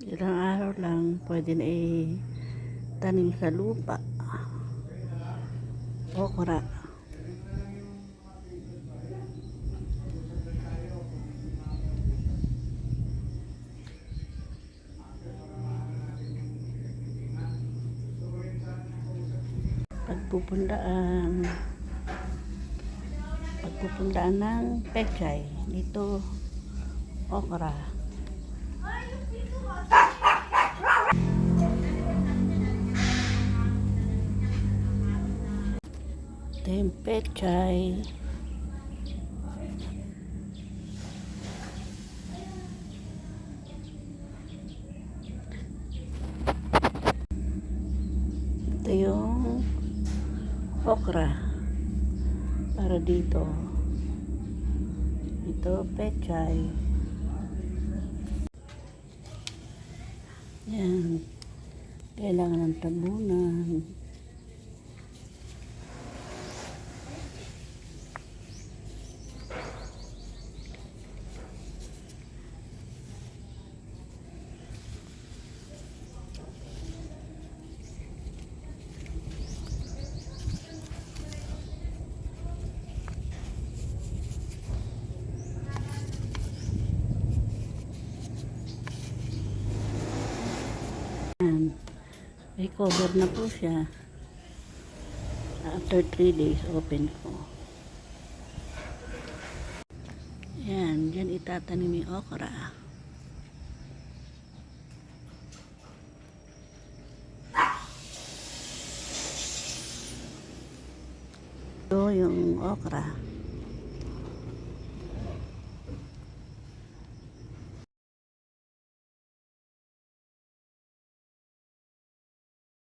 Ilang araw lang, pwede na tanim sa lupa. Okra. Pagpupundaan. Pagpupundaan ng pechay. Dito, okra. Yung pechay. Ito yung okra. Para dito. Ito pechay. Yan. Kailangan ng tabunan. Yan. Recover na po siya. After 3 days, open ko. Yan. Diyan itatanim yung okra. Ito yung okra.